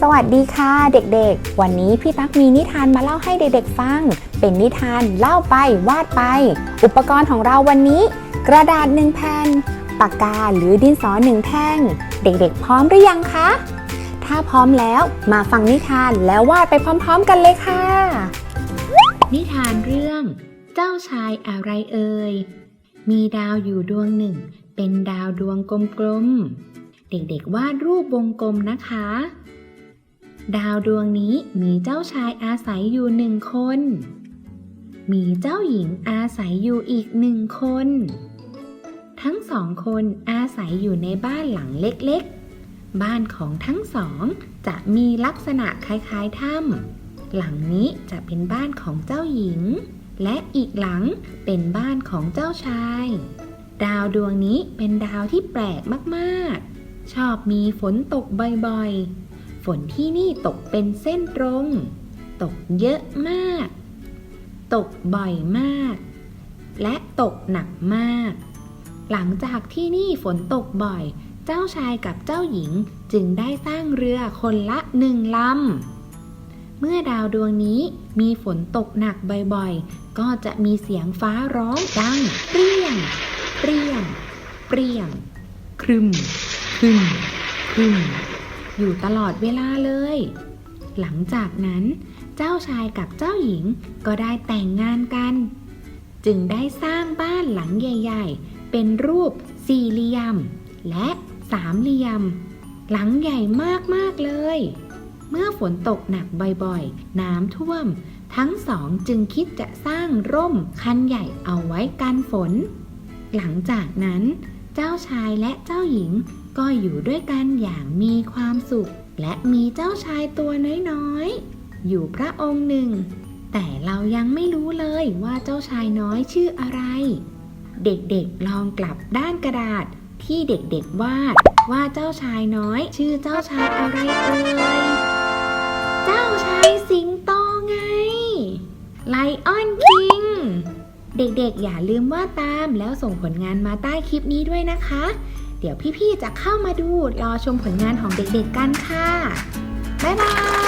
สวัสดีค่ะเด็กๆ วันนี้พี่ตั๊กมีนิทานมาเล่าให้เด็กๆฟัง เป็นนิทานเล่าไปวาดไป อุปกรณ์ของเราวันนี้ กระดาษหนึ่งแผ่นปากกาหรือดินสอหนึ่งแท่ง เด็กๆ พร้อมหรือยังคะ ถ้าพร้อมแล้วมาฟังนิทานแล้ววาดไปพร้อมๆกันเลยค่ะ นิทานเรื่อง เจ้าชายอะไรเอ่ยมีดาวอยู่ดวงหนึ่ง เป็นดาวดวงกลมๆ เด็กๆวาดรูปวงกลมนะคะ ดาวดวงนี้มีเจ้าชายอาศัยอยู่หนึ่งคน มีเจ้าหญิงอาศัยอยู่อีกหนึ่งคน ทั้งสองคนอาศัยอยู่ในบ้านหลังเล็กๆ บ้านของทั้งสองจะมีลักษณะคล้ายๆถ้ำหลังนี้จะเป็นบ้านของเจ้าหญิง และอีกหลังเป็นบ้านของเจ้าชาย ดาวดวงนี้เป็นดาวที่แปลกมากๆ ชอบมีฝนตกบ่อยๆ ฝนที่นี่ตกเป็นเส้นตรง ตกเยอะมาก ตกบ่อยมาก และตกหนักมาก หลังจากที่นี่ฝนตกบ่อย เจ้าชายกับเจ้าหญิงจึงได้สร้างเรือคนละหนึ่งลำ เมื่อดาวดวงนี้มีฝนตกหนักบ่อยๆ ก็จะมีเสียงฟ้าร้องดัง เปรี้ยง เปรี้ยง เปรี้ยง ครึม ครึมครึมอยู่ตลอดเวลาเลย หลังจากนั้น เจ้าชายกับเจ้าหญิงก็ได้แต่งงานกัน จึงได้สร้างบ้านหลังใหญ่ ๆ เป็นรูปสี่เหลี่ยม และสามเหลี่ยม หลังใหญ่มาก ๆ เลย เมื่อฝนตกหนักบ่อย ๆ น้ำท่วม ทั้งสองจึงคิดจะสร้างร่มคันใหญ่เอาไว้กันฝน หลังจากนั้น เจ้าชายและเจ้าหญิง ก็อยู่ด้วยกันอย่างมีความสุข และมีเจ้าชายตัวน้อยๆ อยู่พระองค์หนึ่ง แต่เรายังไม่รู้เลยว่าเจ้าชายน้อยชื่ออะไร เด็กๆลองกลับด้านกระดาษที่เด็กๆวาดว่าเจ้าชายน้อย ชื่อเจ้าชายอะไรเอ่ย เจ้าชายสิงโตไง ไลออนคิง เด็กๆ อย่าลืมว่าดตามแล้วส่งผลงานมาใต้คลิปนี้ด้วยนะคะ เดี๋ยวพี่ๆจะเข้ามาดูรอชมผลงานของเด็กๆกันค่ะ บ๊ายบาย